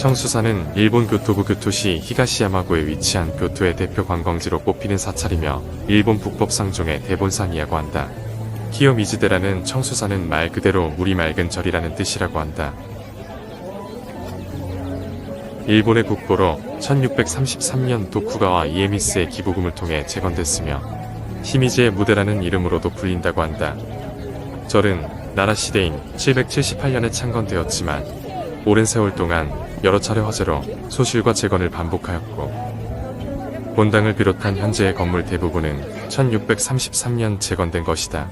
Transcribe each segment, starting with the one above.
청수산은 일본 교토부 교토시 히가시야마구에 위치한 교토의 대표 관광지로 꼽히는 사찰이며 일본 북법 상종의 대본산이라고 한다. 키요미즈데라는 청수산은 말 그대로 물이 맑은 절이라는 뜻이라고 한다. 일본의 국보로 1633년 도쿠가와 이에미스의 기부금을 통해 재건됐으며 히미즈의 무대라는 이름으로도 불린다고 한다. 절은 나라 시대인 778년에 창건되었지만 오랜 세월 동안 여러 차례 화재로 소실과 재건을 반복하였고 본당을 비롯한 현재의 건물 대부분은 1633년 재건된 것이다.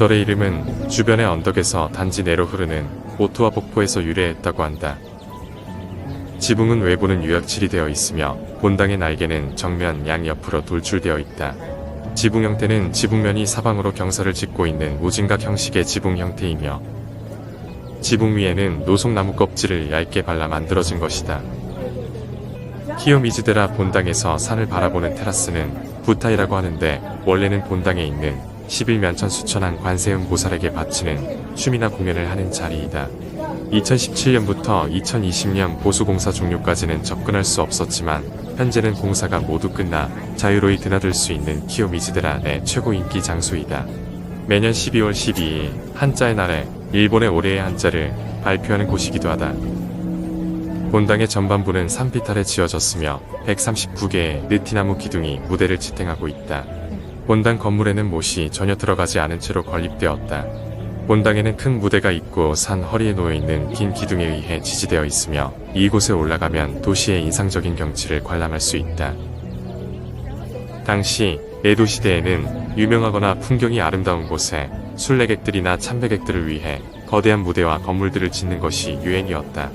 절의 이름은 주변의 언덕에서 단지 내로 흐르는 오토와 폭포에서 유래했다고 한다. 지붕은 외부는 유약칠이 되어 있으며 본당의 날개는 정면 양옆으로 돌출되어 있다. 지붕 형태는 지붕면이 사방으로 경사를 짓고 있는 무진각 형식의 지붕 형태이며 지붕 위에는 노송나무 껍질을 얇게 발라 만들어진 것이다. 키요미즈데라 본당에서 산을 바라보는 테라스는 부타이라고 하는데 원래는 본당에 있는 11면천 수천한 관세음 보살에게 바치는 춤이나 공연을 하는 자리이다. 2017년부터 2020년 보수공사 종료까지는 접근할 수 없었지만 현재는 공사가 모두 끝나 자유로이 드나들 수 있는 키요미즈데라 내 최고 인기 장소이다. 매년 12월 12일 한자의 날에 일본의 올해의 한자를 발표하는 곳이기도 하다. 본당의 전반부는 산비탈에 지어졌으며 139개의 느티나무 기둥이 무대를 지탱하고 있다. 본당 건물에는 못이 전혀 들어가지 않은 채로 건립되었다. 본당에는 큰 무대가 있고 산 허리에 놓여 있는 긴 기둥에 의해 지지되어 있으며 이곳에 올라가면 도시의 인상적인 경치를 관람할 수 있다. 당시 에도 시대에는 유명하거나 풍경이 아름다운 곳에 순례객들이나 참배객들을 위해 거대한 무대와 건물들을 짓는 것이 유행이었다.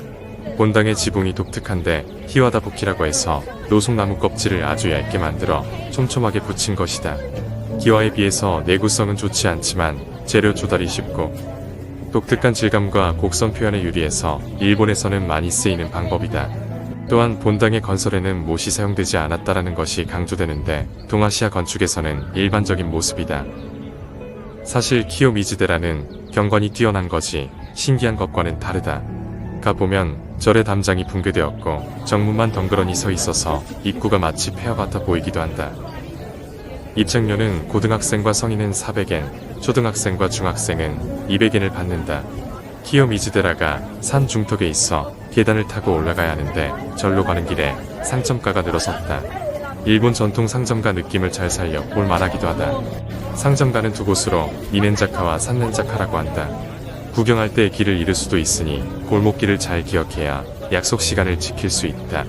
본당의 지붕이 독특한데 히와다부키라고 해서 노송나무 껍질을 아주 얇게 만들어 촘촘하게 붙인 것이다. 기와에 비해서 내구성은 좋지 않지만 재료 조달이 쉽고 독특한 질감과 곡선 표현에 유리해서 일본에서는 많이 쓰이는 방법이다. 또한 본당의 건설에는 못이 사용되지 않았다라는 것이 강조되는데 동아시아 건축에서는 일반적인 모습이다. 사실 키요미즈데라는 경관이 뛰어난 거지 신기한 것과는 다르다. 가보면 절의 담장이 붕괴되었고 정문만 덩그러니 서 있어서 입구가 마치 폐허 같아 보이기도 한다. 입장료는 고등학생과 성인은 400엔, 초등학생과 중학생은 200엔을 받는다. 키요미즈데라가 산 중턱에 있어 계단을 타고 올라가야 하는데 절로 가는 길에 상점가가 늘어섰다. 일본 전통 상점가 느낌을 잘 살려 볼만하기도 하다. 상점가는 두 곳으로 이넨자카와 산넨자카라고 한다. 구경할 때 길을 잃을 수도 있으니 골목길을 잘 기억해야 약속 시간을 지킬 수 있다.